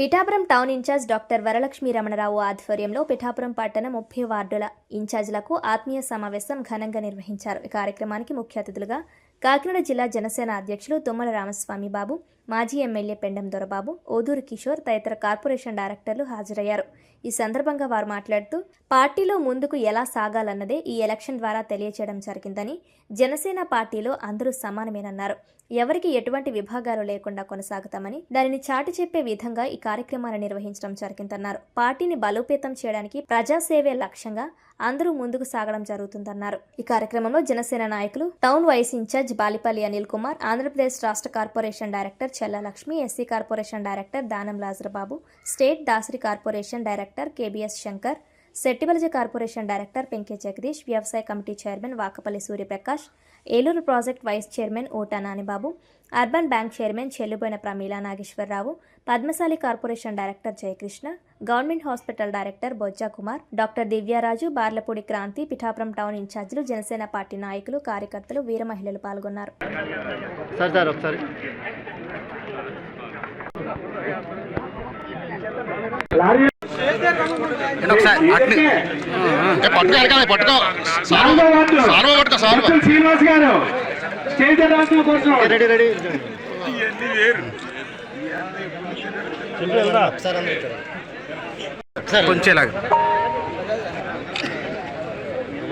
Pithapuram town incharge doctor Varalakshmi Ramanarao ఆధ్వర్యంలో పిఠాపురం పట్టణ ముప్పై వార్డుల ఇన్ఛార్జీలకు ఆత్మీయ సమావేశం ఘనంగా నిర్వహించారు. ఈ కార్యక్రమానికి ముఖ్య అతిథులుగా కాకినాడ జిల్లా జనసేన అధ్యక్షులు తుమ్మల రామస్వామి బాబు మాజీ ఎమ్మెల్యే పెండం దొరబాబు ఓదూరు కిషోర్ తదితర కార్పొరేషన్ డైరెక్టర్లు హాజరయ్యారు. ఈ సందర్భంగా వారు మాట్లాడుతూ పార్టీలో ముందుకు ఎలా సాగాలన్నదే ఈ ఎలక్షన్ ద్వారా తెలియచేయడం జరిగిందని జనసేన పార్టీలో అందరూ సమానమేనన్నారు. ఎవరికి ఎటువంటి విభాగాలు లేకుండా కొనసాగుతామని దానిని చాటి చెప్పే విధంగా ఈ కార్యక్రమాన్ని నిర్వహించడం జరిగిందన్నారు. పార్టీని బలోపేతం చేయడానికి ప్రజాసేవే లక్ష్యంగా అందరూ ముందుకు సాగడం జరుగుతుందన్నారు. ఈ కార్యక్రమంలో జనసేన నాయకులు town vice incharge Balipalli Anil Kumar Andhra Pradesh రాష్ట్ర corporation director Chellalakshmi SC corporation director Danam Lazar Babu state Dasari corporation director కేబిఎస్ Shankar సెట్టివలజ corporation director Penke Jagadish వ్యవసాయ committee chairman Vakapalli Surya Prakash Eluru project vice chairman Ota Nani Babu urban bank chairman Chelluboina Pramila Nageswararao Padmasali corporation director Jayakrishna government hospital director Bojja Kumar doctor Divya Raju Barlapudi Kranthi Pithapuram town ఇన్ఛార్జీలు జనసేన పార్టీ నాయకులు కార్యకర్తలు వీర మహిళలు పాల్గొన్నారు. ఒకసారి. ఒకసారి? పట్టుకో వెనకాల పట్టుకో. సాల్వ సాల్వ పట్టుకో. సాల్వ. బొత్స శ్రీనివాస్ గారు రెడీ రెడీ ఒకసారి అందరూ వచ్చారు. ఒకసారి కొంచెం ఇలాగ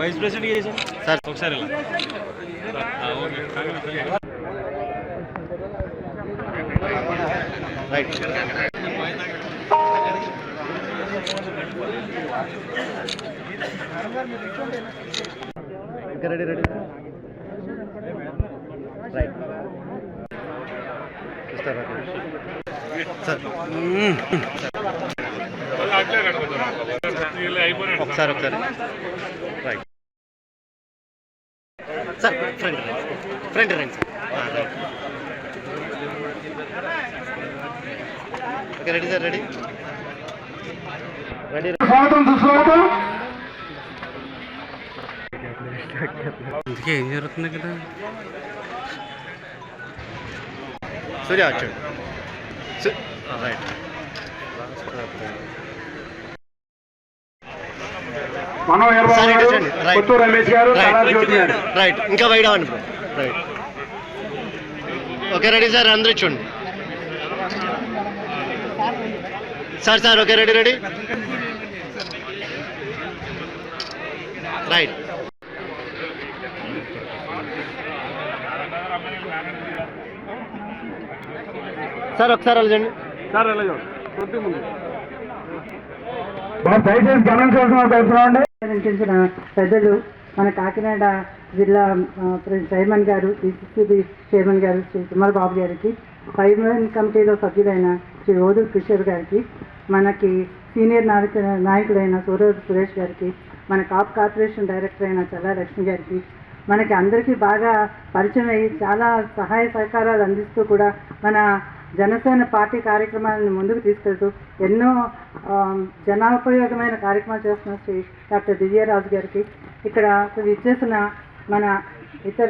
వైస్ ప్రెసిడెంట్ సార్ ఒకసారి రైట్. ఇంకా రెడీ రెడీ రైట్ ఇస్తారా సార్ ఒకసారి ఒకసారి. Right sir front right front right sir right okay ready sir ready స్వాగతం సుస్వాగతం ఇందుకే ఏం జరుగుతుంది కదా సూర్య వచ్చాడు రైట్ మనం ఇరవై సార్ ఇటు గారు చూడండి. రైట్. కొత్తూరు రమేష్ గారు కళా జ్యోతి గారు రైట్ ఇంకా వైడ్ అవ్వండి bro right okay ready sir అందరూ చూడండి sir sir okay ready ready. Right sir ఒకసారి వెళ్ళండి. సార్ నిర్వహించిన పెద్దలు మన కాకినాడ జిల్లా చైర్మన్ గారు డిసిసిబి చైర్మన్ గారు శ్రీ కుమార్ బాబు గారికి చైర్మన్ కమిటీలో సభ్యులైన శ్రీ ఓదూరు కిషోర్ గారికి మనకి సీనియర్ నాయక నాయకుడైన సూర్య సురేష్ గారికి మన కాప్ కార్పొరేషన్ డైరెక్టర్ అయిన చల్లా లక్ష్మి గారికి మనకి అందరికీ బాగా పరిచయం అయ్యి చాలా సహాయ సహకారాలు అందిస్తూ కూడా మన జనసేన పార్టీ కార్యక్రమాలను ముందుకు తీసుకెళ్తూ ఎన్నో జనోపయోగమైన కార్యక్రమాలు చేస్తున్న శ్రీ డాక్టర్ దివ్యరాజు గారికి. ఇక్కడ ఇచ్చేసిన మన ఇతర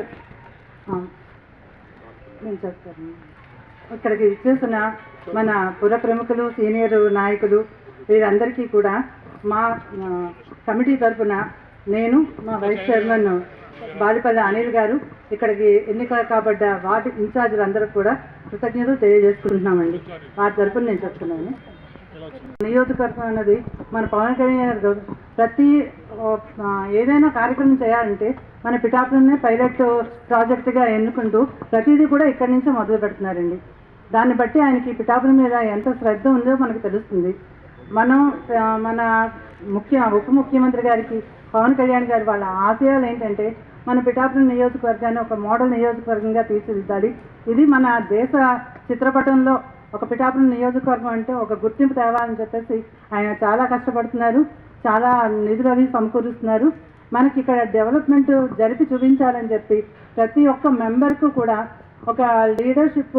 నేను చెప్తాను ఇక్కడికి ఇచ్చేసిన మన పుర ప్రముఖులు సీనియర్ నాయకులు వీరందరికీ కూడా మా కమిటీ తరఫున నేను మా వైస్ చైర్మన్ బాలిపల్లి అనిల్ గారు ఇక్కడికి ఎన్నిక కాబడ్డ వార్డు ఇన్ఛార్జీలు అందరూ కూడా కృతజ్ఞతలు తెలియజేసుకుంటున్నామండి. వారి తరఫున నేను చెప్తున్నాను. నియోజకవర్గం అన్నది మన పవన్ కళ్యాణ్ గారు ప్రతి ఏదైనా కార్యక్రమం చేయాలంటే మన పిఠాపురంనే పైలట్ ప్రాజెక్టుగా ఎన్నుకుంటూ ప్రతిదీ కూడా ఇక్కడి నుంచే మొదలు పెడుతున్నారండి దాన్ని బట్టి ఆయనకి పిఠాపురం మీద ఎంత శ్రద్ధ ఉందో మనకు తెలుస్తుంది. మనం మన ముఖ్య ఉప ముఖ్యమంత్రి గారికి పవన్ కళ్యాణ్ గారి వాళ్ళ ఆశయాలు ఏంటంటే మన పిఠాపురం నియోజకవర్గాన్ని ఒక మోడల్ నియోజకవర్గంగా తీర్చిదిద్దాలి. ఇది మన దేశ చిత్రపటంలో ఒక పిఠాపురం నియోజకవర్గం అంటే ఒక గుర్తింపు తేవాలని చెప్పేసి ఆయన చాలా కష్టపడుతున్నారు. చాలా నిధులు అవి సమకూరుస్తున్నారు. మనకి ఇక్కడ డెవలప్మెంట్ జరిపి చూపించాలని చెప్పి ప్రతి ఒక్క మెంబర్కు కూడా ఒక లీడర్షిప్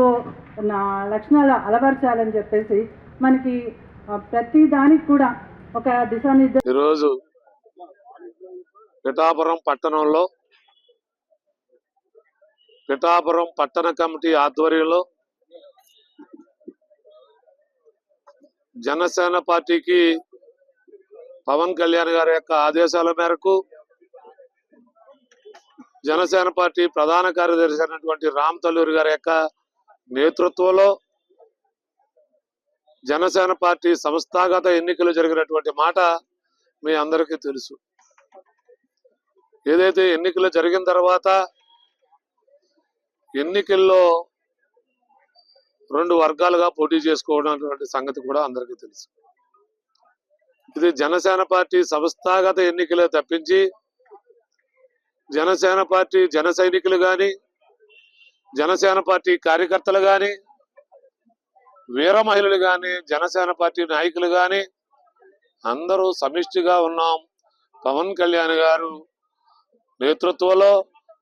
నా లక్షణాలు అలవర్చాలని చెప్పేసి మనకి ప్రతి దానికి కూడా ఒక దిశానిర్దేశం ఈరోజు పిఠాపురం పట్టణంలో పిఠాపురం పట్టణ కమిటీ ఆధ్వర్యంలో జనసేన పార్టీకి పవన్ కళ్యాణ్ గారి యొక్క ఆదేశాల మేరకు జనసేన పార్టీ ప్రధాన కార్యదర్శి అయినటువంటి రామ్ తల్లూరి గారి యొక్క నేతృత్వంలో జనసేన పార్టీ సంస్థాగత ఎన్నికలు జరిగినటువంటి మాట మీ అందరికీ తెలుసు. ఏదైతే ఎన్నికలు జరిగిన తర్వాత ఎన్నికల్లో రెండు వర్గాలుగా పోటీ చేసుకోవడం అటువంటి సంగతి కూడా అందరికీ తెలుసు. ఇది జనసేన పార్టీ సంస్థాగత ఎన్నికలే తప్పించి జనసేన పార్టీ జన సైనికులు కానీ జనసేన పార్టీ కార్యకర్తలు కానీ వీర మహిళలు కానీ జనసేన పార్టీ నాయకులు కానీ అందరూ సమిష్టిగా ఉన్నాం. పవన్ కళ్యాణ్ గారు నేతృత్వంలో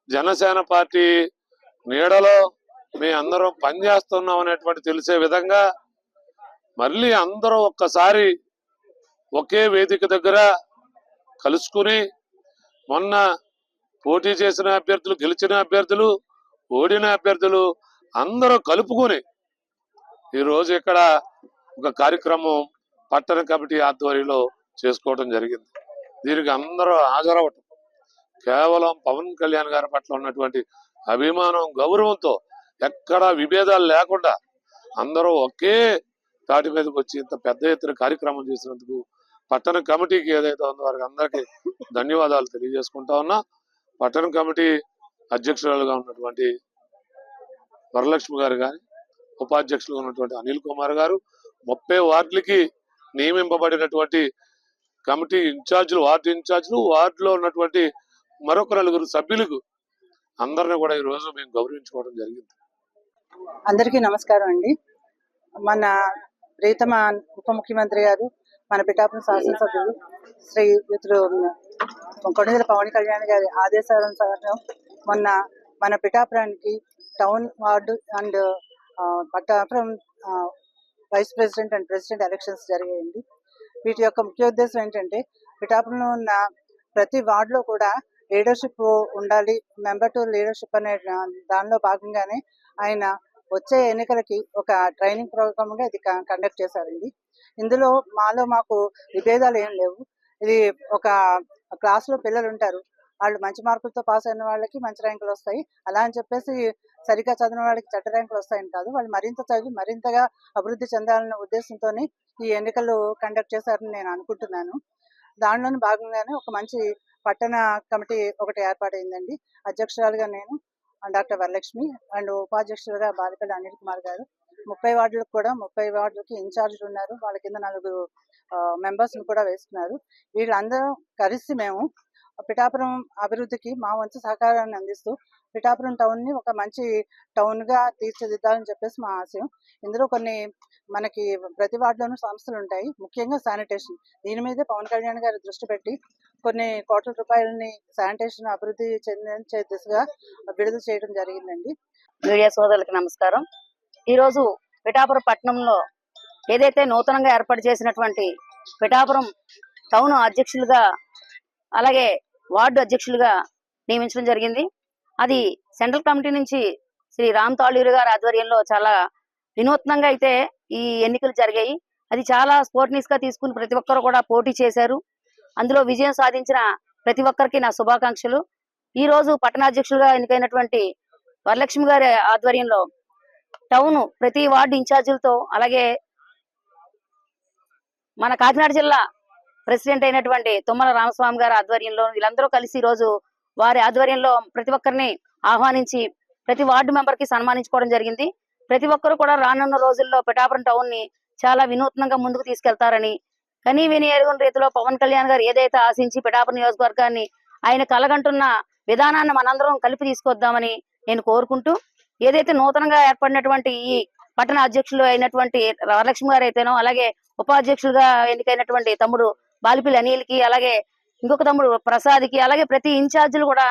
జనసేన పార్టీ నీడలో మీ అందరం పనిచేస్తున్నాం అనేటువంటి తెలిసే విధంగా మళ్ళీ అందరూ ఒక్కసారి ఒకే వేదిక దగ్గర కలుసుకుని మొన్న పోటీ చేసిన అభ్యర్థులు గెలిచిన అభ్యర్థులు ఓడిన అభ్యర్థులు అందరూ కలుపుకొని ఈరోజు ఇక్కడ ఒక కార్యక్రమం పట్టణ కమిటీ ఆధ్వర్యంలో చేసుకోవడం జరిగింది. దీనికి అందరూ హాజరవటం కేవలం పవన్ కళ్యాణ్ గారి పట్ల ఉన్నటువంటి అభిమానం గౌరవంతో ఎక్కడా విభేదాలు లేకుండా అందరూ ఒకే తాటి మీదకి వచ్చి ఇంత పెద్ద ఎత్తున కార్యక్రమం చేసినందుకు పట్టణ కమిటీకి ఏదైతే ఉందో వారికి అందరికీ ధన్యవాదాలు తెలియజేసుకుంటా ఉన్నా. పట్టణ కమిటీ అధ్యక్షురాలుగా ఉన్నటువంటి వరలక్ష్మి గారు కానీ ఉపాధ్యక్షులుగా ఉన్నటువంటి అనిల్ కుమార్ గారు ముప్పై వార్డులకి నియమింపబడినటువంటి కమిటీ ఇన్ఛార్జీలు వార్డు ఇన్ఛార్జీలు వార్డులో ఉన్నటువంటి మరొక నలుగురు సభ్యులకు అందరిని కూడా ఈ రోజు మేము గౌరవించుకోవడం జరిగింది. అందరికీ నమస్కారం అండి. మన ప్రీతమ ఉప ముఖ్యమంత్రి గారు మన పిఠాపురం శాసనసభ్యులు శ్రీ యుతులు కొణిదెల పవన్ కళ్యాణ్ గారి ఆదేశానుసారం మొన్న మన పిఠాపురానికి town ward and Pattapuram vice president and president elections జరిగాయండి. వీటి యొక్క ముఖ్య ఉద్దేశం ఏంటంటే పిఠాపురంలో ఉన్న ప్రతి వార్డులో కూడా లీడర్షిప్ ఉండాలి. మెంబర్ టు లీడర్షిప్ అనే దానిలో భాగంగానే ఆయన వచ్చే ఎన్నికలకి ఒక ట్రైనింగ్ ప్రోగ్రామ్గా ఇది కండక్ట్ చేశారండి. ఇందులో మాలో మాకు విభేదాలు ఏం లేవు. ఇది ఒక క్లాస్లో పిల్లలు ఉంటారు. వాళ్ళు మంచి మార్కులతో పాస్ అయిన వాళ్ళకి మంచి ర్యాంకులు వస్తాయి. అలా అని చెప్పేసి సరిగ్గా చదివిన వాళ్ళకి చెడ్డ ర్యాంకులు వస్తాయని కాదు. వాళ్ళు మరింత చదివి మరింతగా అభివృద్ధి చెందాలన్న ఉద్దేశంతో ఈ ఎన్నికలు కండక్ట్ చేశారని నేను అనుకుంటున్నాను. దానిలోని భాగంగానే ఒక మంచి పట్టణ కమిటీ ఒకటి ఏర్పాటైందండి. అధ్యక్షురాలుగా నేను డాక్టర్ వరలక్ష్మి అండ్ ఉపాధ్యక్షులుగా బాలికలు అనిల్ కుమార్ గారు. ముప్పై వార్డులకు కూడా ముప్పై వార్డులకి ఇన్ఛార్జ్లు ఉన్నారు. వాళ్ళ కింద నలుగురు మెంబర్స్ని కూడా వేసుకున్నారు వీళ్ళందరం కలిసి మేము పిఠాపురం అభివృద్ధికి మా వంతు సహకారాన్ని అందిస్తూ పిఠాపురం టౌన్ని ఒక మంచి టౌన్గా తీర్చిదిద్దాలని చెప్పేసి మా ఆశయం. ఇందులో కొన్ని మనకి ప్రతి వార్డులోనూ సంస్థలు ఉంటాయి. ముఖ్యంగా శానిటేషన్. దీని మీదే పవన్ కళ్యాణ్ గారు దృష్టి పెట్టి కొన్ని కోట్ల రూపాయలని శానిటేషన్ అభివృద్ధి చెందించే దిశగా విడుదల చేయడం జరిగిందండి. మీడియా సోదరులకు నమస్కారం. ఈరోజు పిఠాపురం పట్టణంలో ఏదైతే నూతనంగా ఏర్పాటు చేసినటువంటి పిఠాపురం టౌన్ అధ్యక్షులుగా అలాగే వార్డు అధ్యక్షులుగా నియమించడం జరిగింది. అది సెంట్రల్ కమిటీ నుంచి శ్రీ రామ్ తాళూరు గారి ఆధ్వర్యంలో చాలా వినూత్నంగా అయితే ఈ ఎన్నికలు జరిగాయి. అది చాలా స్పోర్ట్నిస్గా తీసుకుని ప్రతి ఒక్కరు కూడా పోటీ చేశారు. అందులో విజయం సాధించిన ప్రతి ఒక్కరికి నా శుభాకాంక్షలు. ఈ రోజు పట్టణాధ్యక్షులుగా ఎన్నికైనటువంటి వరలక్ష్మి గారి ఆధ్వర్యంలో టౌన్ ప్రతి వార్డు ఇన్ఛార్జీలతో అలాగే మన కాకినాడ జిల్లా ప్రెసిడెంట్ అయినటువంటి తుమ్మల రామస్వామి గారి ఆధ్వర్యంలో వీళ్ళందరూ కలిసి రోజు వారి ఆధ్వర్యంలో ప్రతి ఒక్కరిని ఆహ్వానించి ప్రతి వార్డు మెంబర్కి సన్మానించుకోవడం జరిగింది. ప్రతి ఒక్కరు కూడా రానున్న రోజుల్లో పిఠాపురం టౌన్ని చాలా వినూత్నంగా ముందుకు తీసుకెళ్తారని కనీ విని ఎరుగుని రీతిలో పవన్ కళ్యాణ్ గారు ఏదైతే ఆశించి పిఠాపురం నియోజకవర్గాన్ని ఆయన కలగంటున్న విధానాన్ని మనందరం కలిపి తీసుకొద్దామని నేను కోరుకుంటూ ఏదైతే నూతనంగా ఏర్పడినటువంటి ఈ పట్టణ అధ్యక్షులు అయినటువంటి వరలక్ష్మి గారు అయితేనో అలాగే ఉపాధ్యక్షులుగా ఎన్నికైనటువంటి తమ్ముడు బాలిపిల్లి అనిల్ అలాగే ఇంకొక తమ్ముడు ప్రసాద్కి అలాగే ప్రతి ఇన్ఛార్జీలు కూడా